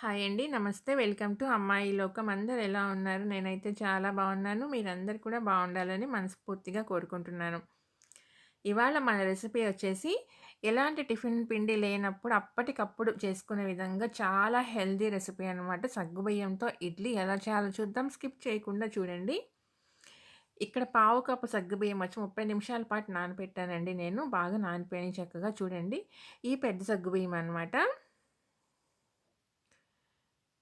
Hi అండి. నమస్తే. Welcome to అమ్మాయి లోకం. అందరు ఎలా ఉన్నారు? నేనైతే చాలా బాగున్నాను. మీరందరు కూడా బాగుండాలని మనస్ఫూర్తిగా కోరుకుంటున్నాను. ఇవాళ మన రెసిపీ వచ్చేసి ఎలాంటి టిఫిన్ పిండి లేనప్పుడు అప్పటికప్పుడు చేసుకునే విధంగా చాలా హెల్దీ రెసిపీ అనమాట. సగ్గుబియ్యంతో ఇడ్లీ ఎలా చేయాలో చూద్దాం. స్కిప్ చేయకుండా చూడండి. ఇక్కడ పావు కప్పు సగ్గుబియ్యం వచ్చి 30 నిమిషాల పాటు నానపెట్టానండి నేను. బాగా నానిపోయినాయి చక్కగా చూడండి. ఈ పెద్ద సగ్గుబియ్యం అనమాట.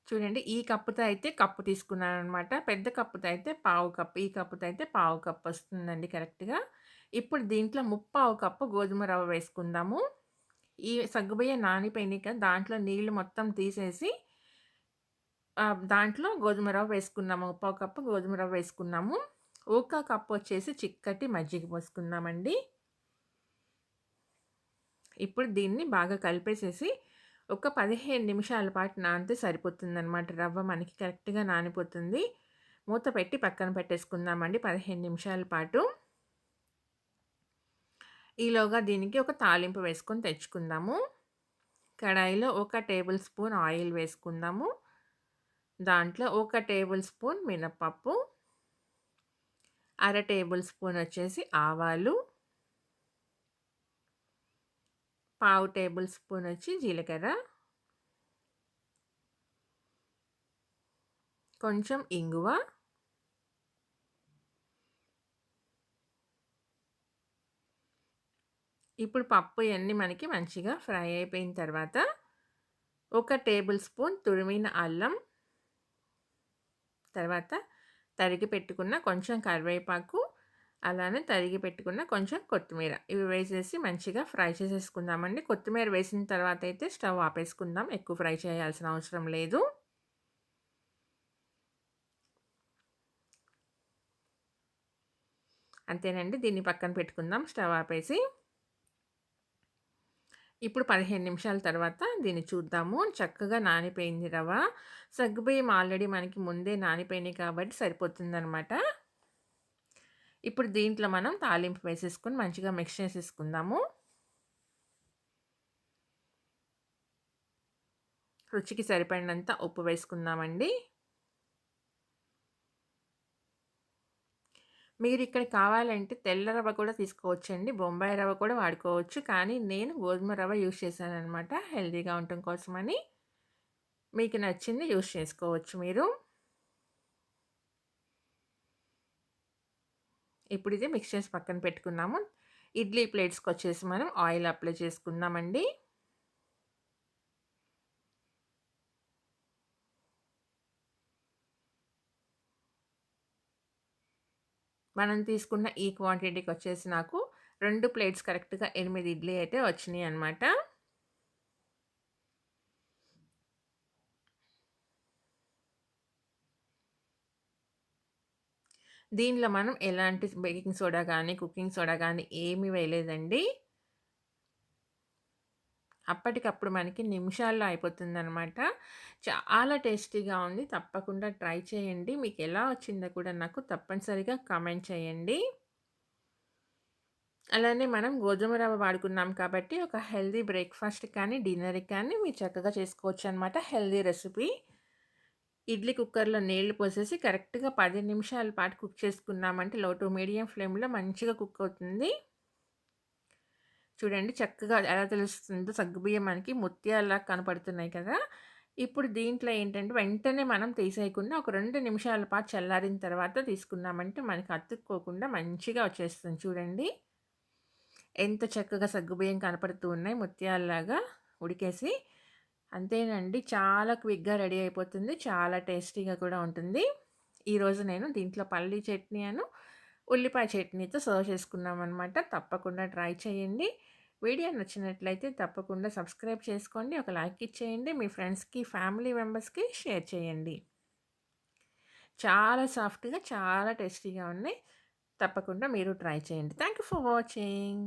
చూడండి ఈ కప్పుతో అయితే కప్పు తీసుకున్నాను అనమాట పెద్ద కప్పుతో అయితే పావు కప్పు. ఈ కప్పుతో అయితే పావు కప్పు వస్తుందండి కరెక్ట్‌గా. ఇప్పుడు దీంట్లో ముప్పావు కప్పు గోధుమ రవ్వ వేసుకుందాము. ఈ సగ్గుబియ్యం నానిపోయినాయి కదా! దాంట్లో నీళ్ళు మొత్తం తీసేసి దాంట్లో గోధుమ రవ్వ వేసుకున్నాము. ముప్పావు కప్పు గోధుమ రవ్వ వేసుకున్నాము. ఒక కప్పు వచ్చేసి చిక్కటి మజ్జిగ పోసుకుందామండి. ఇప్పుడు దీన్ని బాగా కలిపేసేసి ఒక 15 నిమిషాల పాటు నానితే సరిపోతుందనమాట. రవ్వ మనకి కరెక్ట్‌గా నానిపోతుంది. మూత పెట్టి పక్కన పెట్టేసుకుందామండి 15 నిమిషాల పాటు. ఈలోగా దీనికి ఒక తాలింపు వేసుకొని తెచ్చుకుందాము. కడాయిలో ఒక టేబుల్ స్పూన్ ఆయిల్ వేసుకుందాము. దాంట్లో ఒక టేబుల్ స్పూన్ మినప్పప్పు అర టేబుల్ స్పూన్ వచ్చేసి ఆవాలు. పావు టేబుల్ స్పూన్ వచ్చి జీలకర్ర. కొంచెం ఇంగువ. ఇప్పుడు పప్పు ఇవన్నీ మనకి మంచిగా ఫ్రై అయిపోయిన తర్వాత ఒక టేబుల్ స్పూన్ తురిమిన అల్లం. తర్వాత తరిగి పెట్టుకున్న కొంచెం కరివేపాకు. అలానే తరిగి పెట్టుకున్న కొంచెం కొత్తిమీర. ఇవి వేసేసి మంచిగా ఫ్రై చేసేసుకుందామండి. కొత్తిమీర వేసిన తర్వాత అయితే స్టవ్ ఆపేసుకుందాం. ఎక్కువ ఫ్రై చేయాల్సిన అవసరం లేదు. అంతేనండి. దీన్ని పక్కన పెట్టుకుందాం స్టవ్ ఆపేసి. ఇప్పుడు 15 నిమిషాల తర్వాత దీన్ని చూద్దాము. చక్కగా నానిపోయింది రవ సగ్గుబియ్యం ఆల్రెడీ మనకి ముందే నానిపోయినాయి కాబట్టి సరిపోతుందనమాట. ఇప్పుడు దీంట్లో మనం తాలింపు వేసేసుకుని మంచిగా మిక్స్ చేసేసుకుందాము. రుచికి సరిపడినంత ఉప్పు వేసుకుందామండి. మీరు ఇక్కడ కావాలంటే తెల్ల రవ్వ కూడా తీసుకోవచ్చండి. బొంబాయి రవ్వ కూడా వాడుకోవచ్చు. కానీ నేను గోధుమ రవ్వ యూజ్ చేశాననమాట. హెల్తీగా ఉండటం కోసమని. మీకు నచ్చింది యూజ్ చేసుకోవచ్చు మీరు. ఇప్పుడు ఇది మిక్స్ చేసి పక్కన పెట్టుకున్నాము. ఇడ్లీ ప్లేట్స్కి వచ్చేసి మనం ఆయిల్ అప్లై చేసుకుందామండి. మనం తీసుకున్న ఈ క్వాంటిటీకి వచ్చేసి నాకు రెండు ప్లేట్స్ కరెక్ట్‌గా ఎనిమిది ఇడ్లీ అయితే వచ్చినాయి అన్నమాట దీనిలో మనం ఎలాంటి బేకింగ్ సోడా కానీ కుకింగ్ సోడా కానీ ఏమి వేయలేదండి. అప్పటికప్పుడు మనకి నిమిషాల్లో అయిపోతుందనమాట. చాలా టేస్టీగా ఉంది. తప్పకుండా ట్రై చేయండి. మీకు ఎలా వచ్చిందో కూడా నాకు తప్పనిసరిగా కామెంట్ చేయండి. అలానే మనం గోధుమ రవ్వ వాడుకున్నాం కాబట్టి ఒక హెల్దీ బ్రేక్‌ఫాస్ట్ కానీ, డిన్నర్‌కి కానీ మీరు చక్కగా చేసుకోవచ్చనమాట. Healthy recipe. ఇడ్లీ కుక్కర్‌లో నీళ్ళు పోసేసి కరెక్ట్‌గా 10 నిమిషాల పాటు కుక్ చేసుకున్నామంటే లో టు మీడియం ఫ్లేమ్‌లో మంచిగా కుక్ అవుతుంది. చూడండి చక్కగా ఎలా తెలుస్తుందో సగ్గుబియ్యం మనకి ముత్యాల్లా కనపడుతున్నాయి కదా! ఇప్పుడు దీంట్లో ఏంటంటే వెంటనే మనం తీసేయకుండా ఒక రెండు నిమిషాల పాటు చల్లారిన తర్వాత తీసుకున్నామంటే మనకి అతుక్కోకుండా మంచిగా వచ్చేస్తుంది చూడండి. ఎంత చక్కగా సగ్గుబియ్యం కనపడుతూ ఉన్నాయి ముత్యాలలాగా ఉడికేసి. అంతేనండి చాలా క్విక్‌గా రెడీ అయిపోతుంది. చాలా టేస్టీగా కూడా ఉంటుంది. ఈరోజు నేను దీంట్లో పల్లీ చట్నీ అను, ఉల్లిపాయ చట్నీతో సర్వ్ చేసుకున్నామనమాట. తప్పకుండా ట్రై చేయండి. వీడియో నచ్చినట్లయితే తప్పకుండా సబ్స్క్రైబ్ చేసుకోండి. ఒక లైక్ ఇచ్చేయండి. మీ ఫ్రెండ్స్‌కి, ఫ్యామిలీ మెంబర్స్‌కి షేర్ చేయండి. చాలా సాఫ్ట్‌గా చాలా టేస్టీగా ఉన్నాయి. తప్పకుండా మీరు ట్రై చేయండి. Thank you for watching.